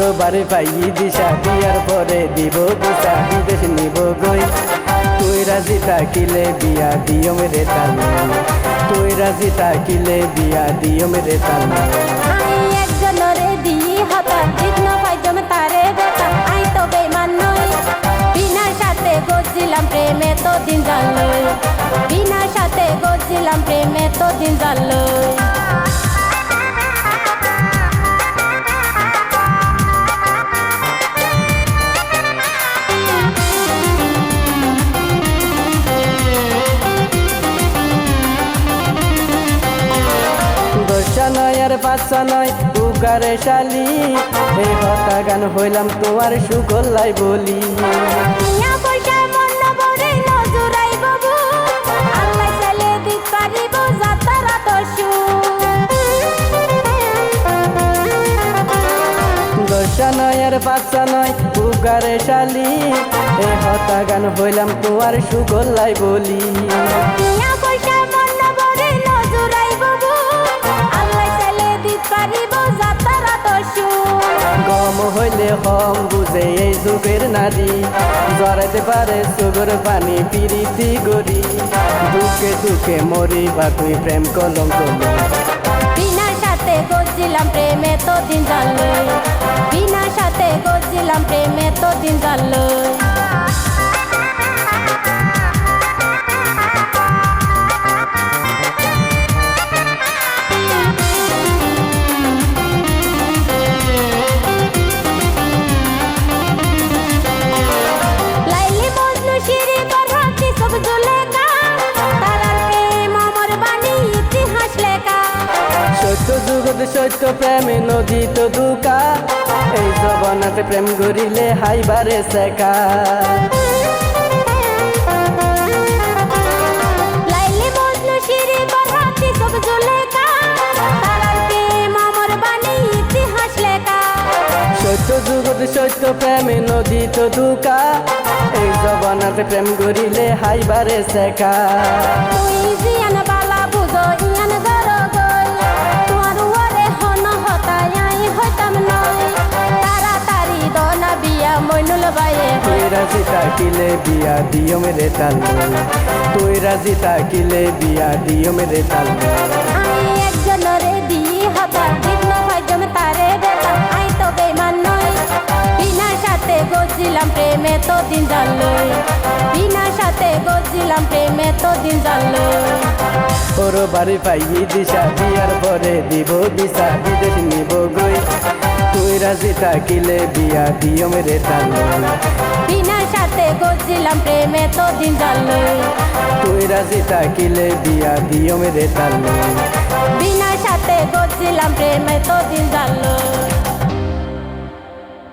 ওর বাড়ি পাই দিশা, বিয়ার পরে দিব দিশা বিদেশ নিব গই। তুই রাজি থাকিলে বিয়া দিও মেরে তাল। তুই রাজি থাকিলে বিয়া দিও মেরে তাল। প্রেমে তো দিন জানলই বিনার সাথে গজিলাম প্রেমে তো দিন জানলই নয় আর পাঁচটা নয় উগারে শালি। এই হতা গান হইলাম তোমার সুগল্লাই বলি। দশটা নয় উগারে শালি। হতা গান হইলাম তোমার সুগল্লাই বলি। হম বুঝে এই যুগের নারী। জড়াইতে পারে সুগর পানি, পিরিতি গরি দুঃখে দুঃখে মরি বা তুই প্রেম কলঙ্ক বিনার সাথে করছিলাম প্রেমে তো দিন জানলই যুগত সত্য প্রেমে নদী তো দুকা। এই জবনাতে প্রেম গরিলে হাইবারে শেখা। সত্য যুগত সত্য প্রেমে নদী তো দুকা। এই জবনাতে প্রেম গরিলে হাইবারে শেখা। বাইয়ে তুই রাজি থাকিলে বিয়া দিও মেরে তাল তুই রাজি থাকিলে বিয়া দিও মেরে তাল আই একজনরে দি হতা বিঘ্ন ভাইজম তারে বেতা আই তো বেমান নই। বিনার সাথে গজিলাম প্রেমে তো দিন জানলই বিনার সাথে গজিলাম প্রেমে তো দিন জানলই ওর বাড়ি পাই দিশা বিয়ার পরে দিব দিশা বিদেশ নিব গই। তুই রাজি থাকিলে বিয়া দিও মেরে তাল বিনার সাথে গজিলাম প্রেমে তো দিন জানলই তুই রাজি থাকিলে বিয়া দিও মেরে তাল বিনার সাথে গজিলাম প্রেমে তো দিন জানলো।